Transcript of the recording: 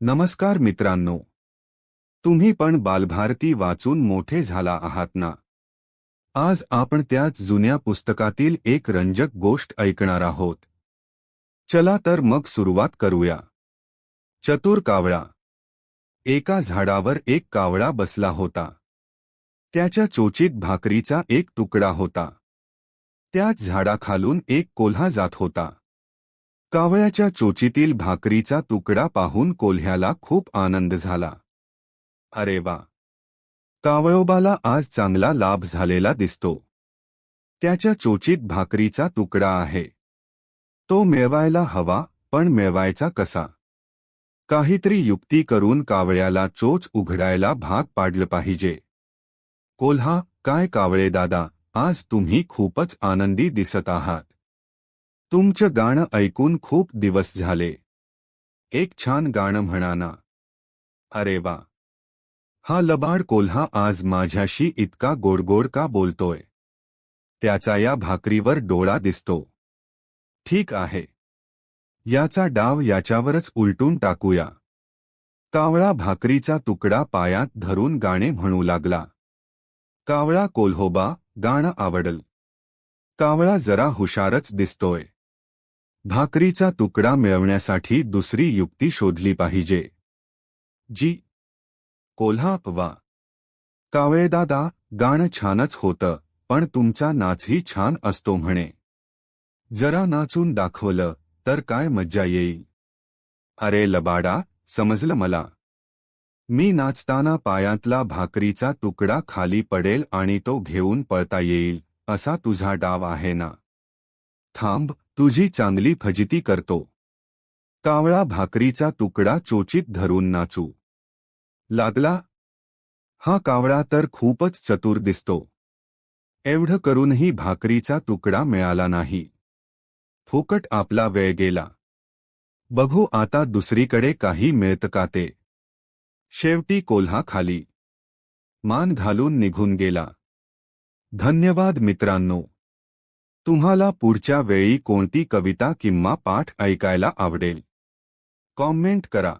नमस्कार मित्रांनो. तुम्ही पण बालभारती वाचून मोठे झाला आहात ना? आज आपण त्याच जुन्या पुस्तकातील एक रंजक गोष्ट ऐकणार आहोत. चला तर मग सुरुवात करूया. चतुर कावळा. एका झाडावर एक कावळा बसला होता. त्याच्या चोचीत भाकरीचा एक तुकडा होता. त्याच झाडाखालून एक कोल्हा जात होता. कावळ्याच्या चोचीतील भाकरीचा तुकडा पाहून कोल्ह्याला खूप आनंद झाला. अरे वा! कावळोबाला आज चांगला लाभ झालेला दिसतो. त्याच्या चोचीत भाकरीचा तुकडा आहे. तो मिळवायला हवा पण मिळवायचा कसा? काहीतरी युक्ती करून कावळ्याला चोच उघडायला भाग पाडलं पाहिजे. कोल्हा काय कावळे दादा आज तुम्ही खूपच आनंदी दिसत आहात. तुमचं गाणं ऐकून खूप दिवस झाले. एक छान गाणं म्हणा ना. अरे वा. हा लबाड कोल्हा आज माझ्याशी इतका गोडगोड का बोलतोय? त्याचा या भाकरीवर डोळा दिसतो. ठीक आहे. याचा डाव याच्यावरच उलटून टाकूया. कावळा भाकरीचा तुकडा पायात धरून गाणे म्हणू लागला. कावळा कोल्होबा गाणं आवडल. कावळा जरा हुशारच दिसतोय. भाकरीचा तुकडा मिळवण्यासाठी दुसरी युक्ती शोधली पाहिजे. जी. कोल्हाप वा. कावळेदादा गाणं छानच होतं पण तुमचा नाचही छान असतो म्हणे. जरा नाचून दाखवलं तर काय मज्जा येईल. अरे लबाडा समजलं मला. मी नाचताना पायातला भाकरीचा तुकडा खाली पडेल आणि तो घेऊन पळता येईल असा तुझा डाव आहे ना. थांब तुझी चांगली फजिती करतो. कावळा भाकरीचा तुकडा चोचीत धरून नाचू. लागला हा कावळा तर खूपच चतुर दिसतो. एवढं करूनही भाकरीचा तुकडा मिळाला नाही. फुकट आपला वेळ गेला. बघू आता दुसरीकडे काही मिळत का ते. शेवटी कोल्हा खाली. मान घालून निघून गेला. धन्यवाद मित्रांनो. तुम्हाला पुढच्या वेळी कोणती कविता किंवा पाठ ऐकायला आवडेल? कॉमेंट करा.